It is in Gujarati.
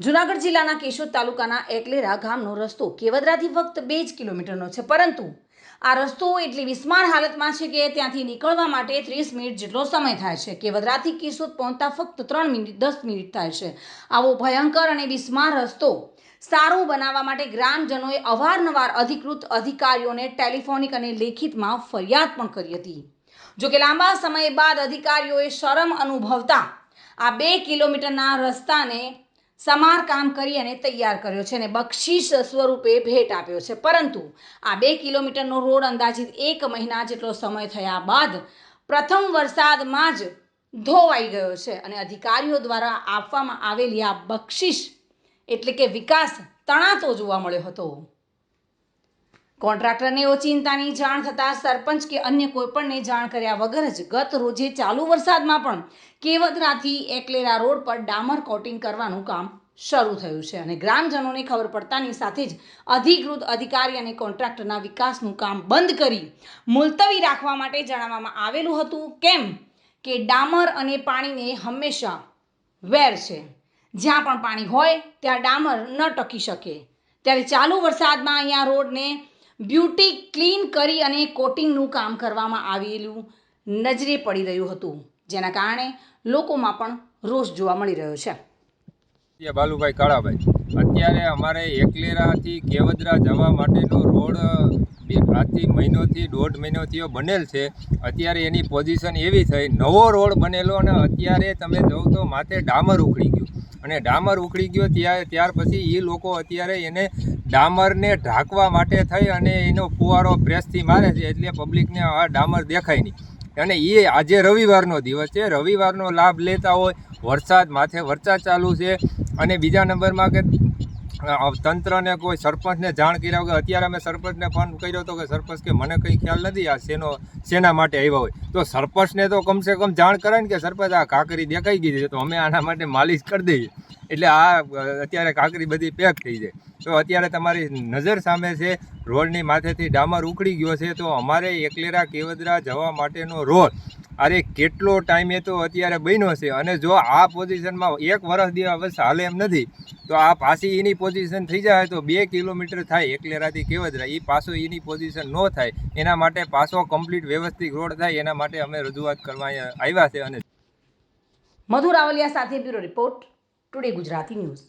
જુનાગઢ જિલ્લાના કેશોદ તાલુકાના એકલેરા ગામનો રસ્તો કેવદરાથી ફક્ત બે જ કિલોમીટરનો છે, પરંતુ આ રસ્તો એટલી વિસ્માર હાલતમાં છે કે ત્યાંથી નીકળવા માટે ત્રીસ મિનિટ જેટલો સમય થાય છે. કેવદરાથી કેશોદ પહોંચતા ફક્ત ત્રણ મિનિટ, દસ મિનિટ થાય છે. આવો ભયંકર અને વિસ્માર રસ્તો સારો બનાવવા માટે ગ્રામજનોએ અવારનવાર અધિકૃત અધિકારીઓને ટેલિફોનિક અને લેખિતમાં ફરિયાદ પણ કરી હતી. જો કે લાંબા સમય બાદ અધિકારીઓએ શરમ અનુભવતા આ બે કિલોમીટરના રસ્તાને સમારકામ કરી અને તૈયાર કર્યો છે અને બક્ષિસ સ્વરૂપે ભેટ આપ્યો છે. પરંતુ આ બે કિલોમીટરનો રોડ અંદાજિત એક મહિના જેટલો સમય થયા બાદ પ્રથમ વરસાદમાં જ ધોવાઈ ગયો છે અને અધિકારીઓ દ્વારા આપવામાં આવેલી આ બક્ષિસ એટલે કે વિકાસ તણાતો જોવા મળ્યો હતો. કોન્ટ્રાક્ટરને ઓચિંતાની જાણ થતાં સરપંચ કે અન્ય કોઈપણને જાણ કર્યા વગર જ ગત રોજે ચાલુ વરસાદમાં પણ કેવદરાથી એકલેરા રોડ પર ડામર કોટિંગ કરવાનું કામ શરૂ થયું છે. અને ગ્રામજનોને ખબર પડતાની સાથે જ અધિકૃત અધિકારી અને કોન્ટ્રાક્ટરના વિકાસનું કામ બંધ કરી મુલતવી રાખવા માટે જણાવવામાં આવેલું હતું કેમ કે ડામર અને પાણીને હંમેશા વેર છે. જ્યાં પણ પાણી હોય, ત્યાં ડામર ન ટકી શકે. ત્યારે ચાલુ વરસાદમાં અહીંયા રોડને બ્યુટી ક્લીન કરી અને કોટિંગનું કામ કરવામાં આવેલું નજરે પડી રહ્યું હતું, જેના કારણે લોકોમાં પણ રોષ જોવા મળી રહ્યો છે. એ બાલુભાઈ કાળાભાઈ, અત્યારે અમારે એકલેરાથી કેવદરા જવા માટેનો રોડ આજથી મહિનોથી દોઢ મહિનોથી બનેલ છે. અત્યારે એની પોઝિશન એવી થઈ, નવો રોડ બનેલો અને અત્યારે તમે જોવ તો માથે ડામર ઉખડી ગયું. અને ડામર ઉખડી ગયો ત્યારે ત્યાર પછી એ લોકો અત્યારે એને ડામરને ઢાંકવા માટે થઈ અને એનો ફુવારો પ્રેસથી મારે છે એટલે પબ્લિકને આ ડામર દેખાય નહીં. અને એ આજે રવિવારનો દિવસ છે. રવિવારનો લાભ લેતા હોય, વરસાદ માથે વરસાદ ચાલુ છે. અને બીજા નંબરમાં કે તંત્રને કોઈ સરપંચને જાણ કર્યા વગર અત્યારે અમે સરપંચને ફોન કર્યો હતો કે સરપંચ કે મને કંઈ ખ્યાલ નથી આ શેનો, શેના માટે આવ્યા હોય. તો સરપંચને તો કમસે કમ જાણ કરે ને કે સરપંચ આ કાકરી દેખાઈ ગઈ છે, તો અમે આના માટે માલિશ કરી દઈએ. એટલે આ અત્યારે કાકરી બધી પેક થઈ જાય. તો અત્યારે તમારી નજર સામે છે, રોડની માથેથી ડામર ઉખડી ગયો છે, તો અમારે એકલેરા કેવદરા જવા માટેનો રોડ. અરે, કેટલો ટાઈમે તો અત્યારે બન્યો છે. અને જો આ પોઝિશનમાં એક વર્ષ દિવસ હાલે એમ નથી, તો આ પાછી એની પોઝિશન થઈ જાય તો બે કિલોમીટર થાય એકલેરાથી કેવદરા. એ પાછો એની પોઝિશન ન થાય. એના માટે પાછો કમ્પ્લીટ વ્યવસ્થિત રોડ થાય. એના માટે અમે રજૂઆત કરવા આવ્યા છે અને મધુર આવલિયા સાથે bureau report. Today Gujarati news